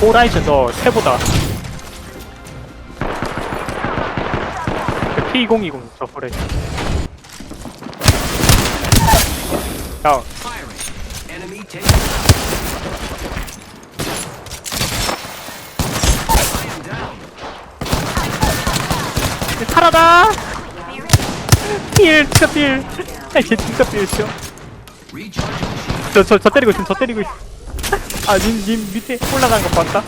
호라이즌 너 태보다 P220 저 호라이즌 다운. 살아라 필 진짜 필 진짜 shield. 저, 저, 저 때리고 있음, 저 때리고 있음. 아, 님, 님 밑에 올라가는 거 봤다?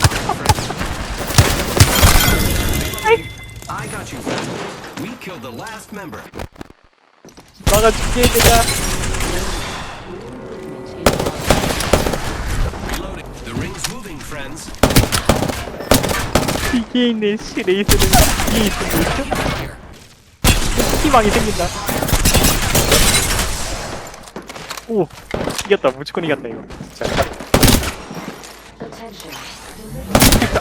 막아줄게, friends. 뒤에 있는 시 레이스는 뒤에 있으면 있죠? 희망이 생긴다. 오, 이겼다. 무조건 이겼다, 이거. 진짜.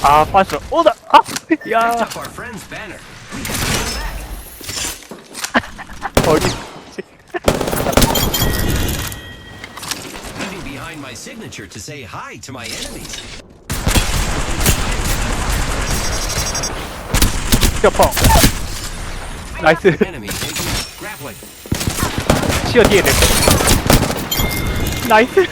아, 빠져. 오, 나, 아! Picked 야, up our friend's banner. We got to get him back. 어디. Leaving behind my signature to say hi to my enemies. 펴펑. 나이스. Enemy taken out. Grappling. 치어 뒤에 내 나이스.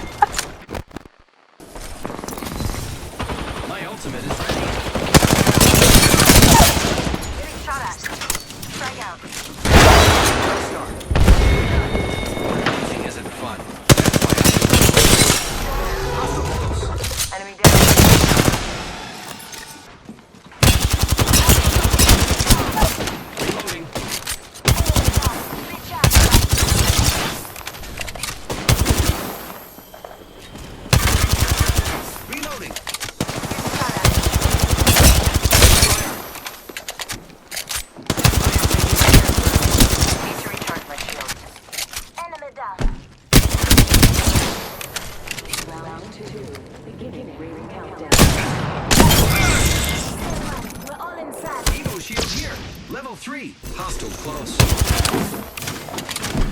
Level 3. Hostile close.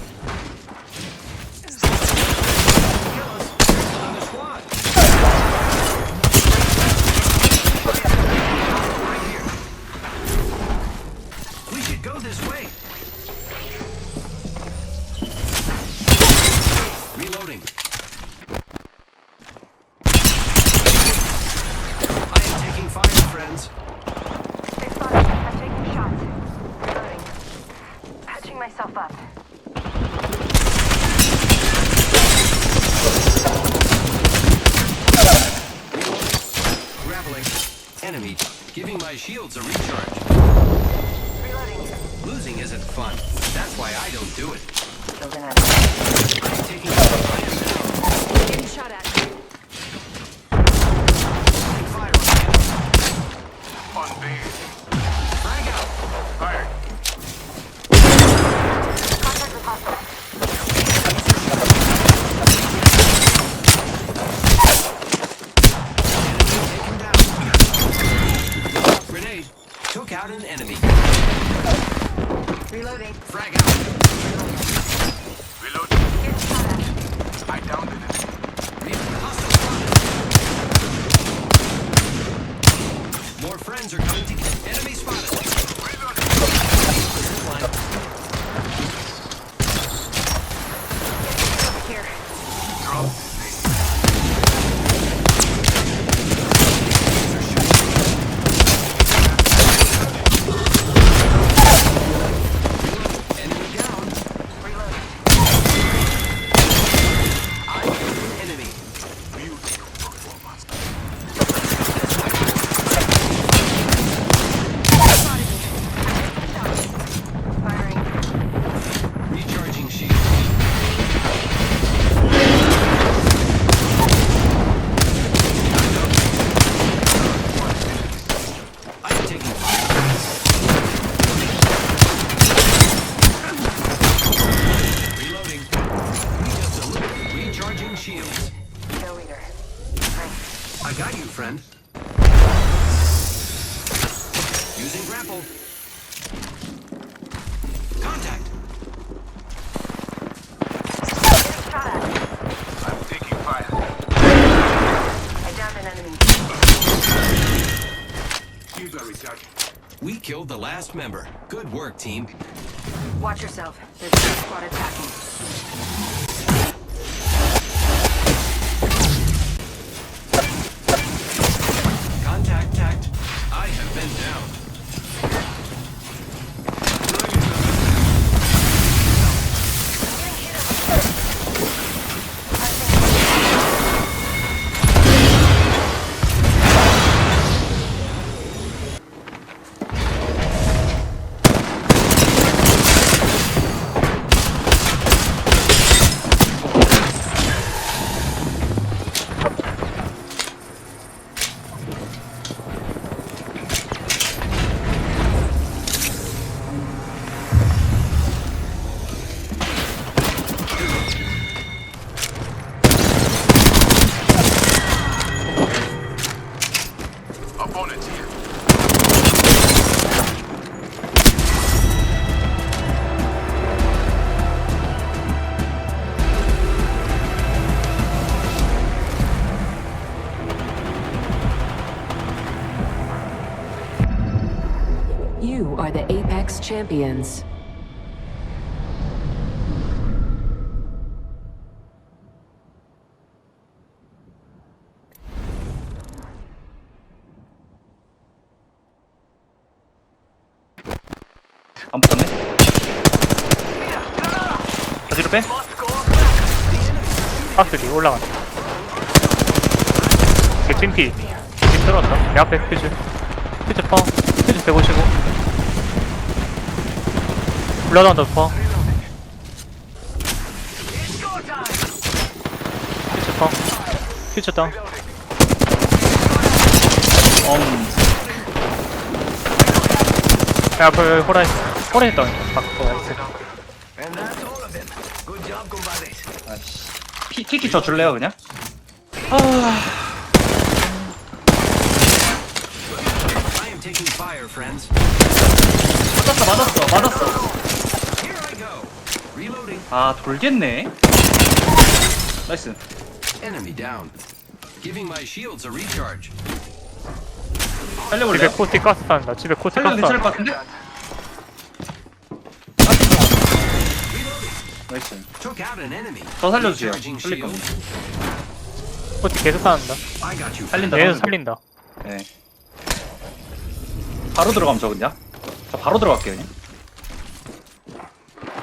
My shields a recharge. Reloading. Losing isn't fun. That's why I don't do it. Reloading. Frag out. We killed the last member. Good work, team. Watch yourself. There's a squad attacking. You are the Apex Champions. 안 붙었네? 다 뒤로 빼? 박스리 올라간다 이게 찜피 찜 들어왔다 내 앞에 퓨즈 퓨즈 퍼 퓨즈 155 올라간다 퍼. 퓨즈 퍼. 퓨즈 다운. 엄 야, 앞에 호라이 호라이 다운. 바꿔 나이스 아이씨. 키, 키키 저 줄래요 그냥? I am taking fire, friends. 맞았어 맞았어 맞았어 Here I go. Reloading. 아 돌겠네 나이스 Enemy down. Giving my shields a recharge. 살려볼래요? 집에 코티 가스 탄다 집에 코티 가스 살려도 탄다 괜찮을 것 같은데? 나이스 Took out an enemy. 더 살려주세요. Recharging 살릴 shield. 코티 계속 타는다 I got you. 살린다. 얘는 방금. 살린다 네. 바로 들어가면 저 그냥? 저 바로 들어갈게요 그냥.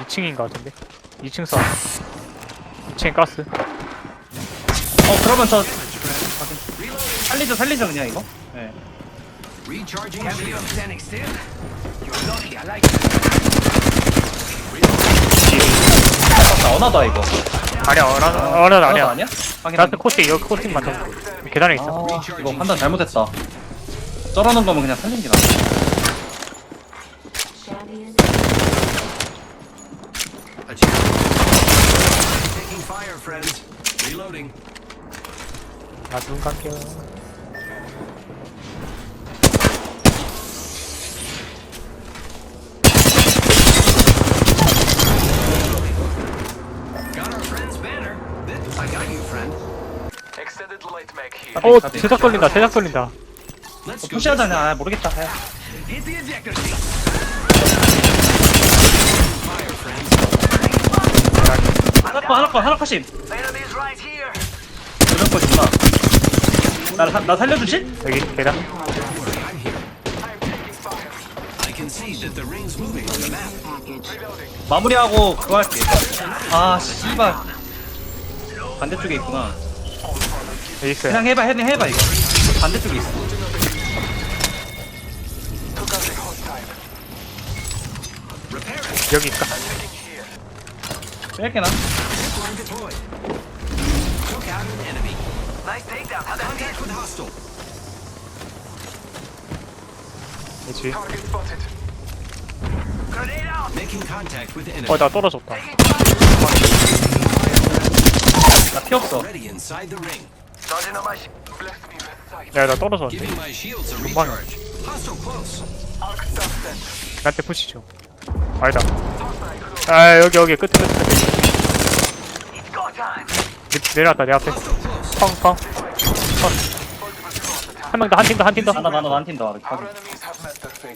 2층인 것 같은데 2층 쏴 2층에 가스 어 그러면 저 살리죠 살리죠 그냥 이거? 네. Recharging shield. Standing still. 나 어나다 이거. 아니야 어나 어나 어나다 아니야 아니야? 확인. 나한테 코티 여기 코팅만 더 계단에 있어 아 이거 판단 잘못했다. 쩔어놓은 거면 그냥 살리는 게 나아. Champion A chance. Taking fire, friends. Reloading. 나눈 감겨 Got our friend's banner. This- I got you, friend. 어 제작 걸린다 제작 걸린다. 푸시하자냐? 아, 모르겠다. friends. 하나 거 하나 거 하나 거심. 이런 거 있구나. 나, 나 살려주지? 여기 계단. 마무리하고 그거 할게. 아 씨발. 반대쪽에 있구나. 여기 있어요 그냥 해봐 해봐 이거. 반대쪽에 있어. 여기 있다 뺄게나. With hostile. 그렇지 Making contact with enemy. 어나 떨어졌다 나 피 없어. 야나 떨어졌는데. 나한테 푸시죠 아니다 아 여기 여기 끝에 끝에 끝에 내- 내려왔다 내 앞에. 펑펑 한명 더 한 팀 더 한 팀 더. 하나 하나 한팀 더.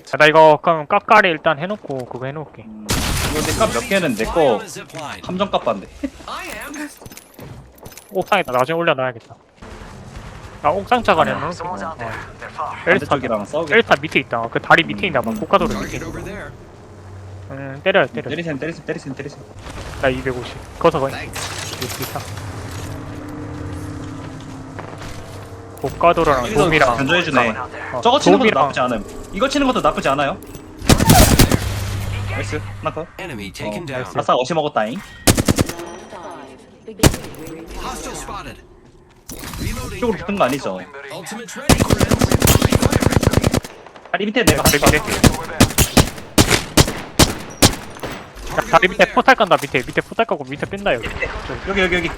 자, 나 이거 그럼 깎아리 일단 해놓고 그거 해놓을게. 음, 이거 내값몇 개는 Fly 내거 on a zip line. 함정 값 반데. I am. 옥상에다 나중에 올려놔야겠다. 아 옥상 차가 내놓을게. Someone's out there. They're far. 엘스타 반대쪽이랑 싸우게. 엘스타 밑에 있다. 그 다리 밑에 있나 봐. 고가도로 밑에. 음 때려 때려 때리셈 때리셈 때리셈 때리셈 나 250. 거서 거의. 비슷 고가도랑 도미랑 견제해주네. 어, 저거 치는 것도 나쁘지 않아요 이거 치는 것도 나쁘지 않아요? 나이스. 하나 컷. Enemy 어, 아싸 어시 먹었다잉. 이쪽으로 붙은 거 아니죠? 다리 밑에 내가. 백0 0 0 야, 다리 밑에 포탈 간다 밑에 밑에 포탈 까고 밑에 뺀다 여기. 여기 여기 여기.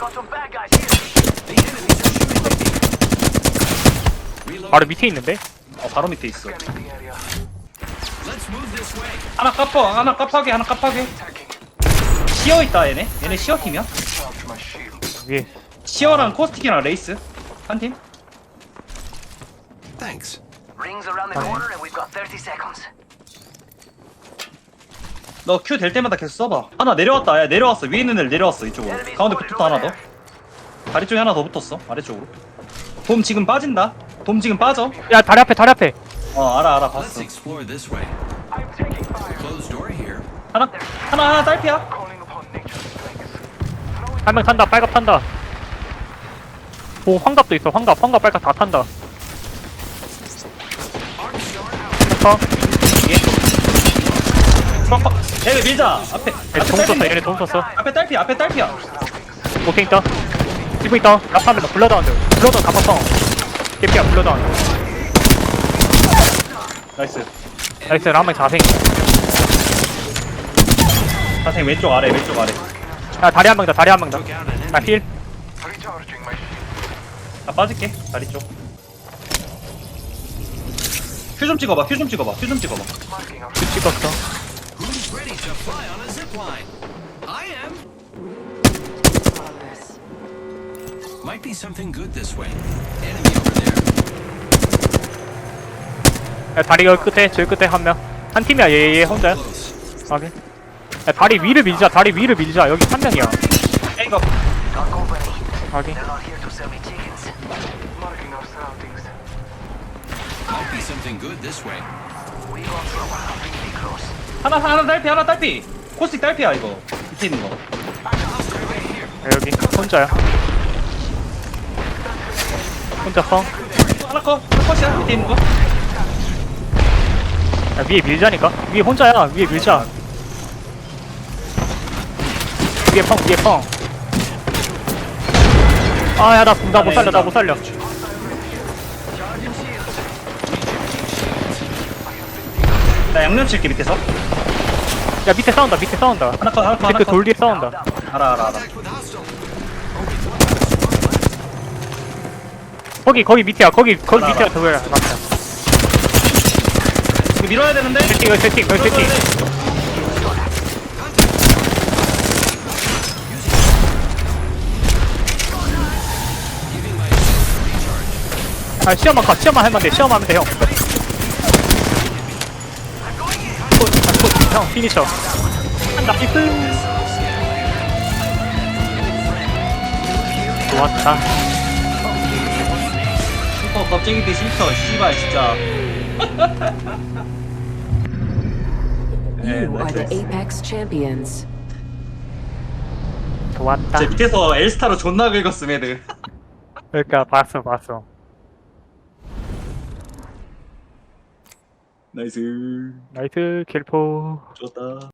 바로 밑에 있는데? 어 바로 밑에 있어. 하나 까퍼 하나 까파게 하나 까파게. Attacking. 시어 있다 얘네. 얘네 시어 팀이야? Charge my shield. 위에 시어랑 코스틱이랑 레이스 한 팀. Thanks. Rings around the corner and we've got 30 seconds. 너큐될 때마다 계속 써봐. 하나 내려왔다. 야 내려왔어. 위에 있는 애들 내려왔어 이쪽으로. 가운데 붙었다 하나 더. 다리 쪽에 하나 더 붙었어. 아래쪽으로. 돔 지금 빠진다. 돔 지금 빠져. 야 다리 앞에 다리 앞에 어 알아 알아 Let's 봤어. explore this way. I'm taking fire. Closed door here. 하나 하나 하나 딸피야. 한 명 탄다 빨갑 탄다 오 환갑도 있어 환갑 환갑 빨갑 다 탄다 얘를 밀자. 앞에 얘네 앞에 돈 썼어 딸피. 얘네 돈 썼어 앞에 딸피야. 앞에 딸피야. 오케이 있다 지금 있다 랍하면다 블러다운드 블러다운 다 봤어 개피야 블러다운 나이스. 나이스 한명 자생 자생 왼쪽 아래 왼쪽 아래. 야 다리 한 명다 다리 한 명다 Took out an enemy. 나힐 Recharging my shield. 나 빠질게. 다리 쪽. 큐 좀 찍어봐. 큐 좀 찍어봐. 큐 좀 찍어봐. 찍었어 to fly on a zip line? I am. Might be something good this way. Enemy over there. 야 다리 여기 끝에 저기 끝에 한 명 한 팀이야 얘 얘 혼자야 Close. 확인 야 다리 위를 밀자 다리 위를 밀자 여기 한 명이야 이거 Got company. 확인 They're not here to sell me chickens. marking our surroundings. Might be something good this way. We got someone really close. 하나 하나 딸피 하나 딸피. 코스틱 딸피야 이거. 밑에 있는 거. 야, 여기 혼자야 혼자 펑 하나 컷. 하나 컷이야. 밑에 있는 거. 야, 위에 밀자니까? 위에 혼자야. 위에 밀자. 위에 펑, 위에 펑. 아, 야, 나, 나못 살려, 나 못 살려. 나 양념 칠게 밑에서. 야, 밑에 싸운다, 밑에 싸운다. 하나 컷 하나 컷 하나 그 컷. 돌 뒤에 싸운다. 알아 알아 알아. 거기, 거기 밑이야. 거기, 거기 알아, 밑이야. 저거야. 맞다. 이거 밀어야 되는데. 세팅, 여기 세팅, 여기 세팅. 아, 시험만 가, 시험만 하면 돼, 시험하면 돼, 형. 형, 피니셔. 나이스. 좋았다. 슈퍼 겁쟁이들 슈퍼 씨발 진짜. 네, You are the 나이스. Apex champions. 좋았다. 제 밑에서 엘스타로 존나 긁었음 애들. 그러니까 봤어, 봤어. 나이스. 나이스 킬포. 좋다.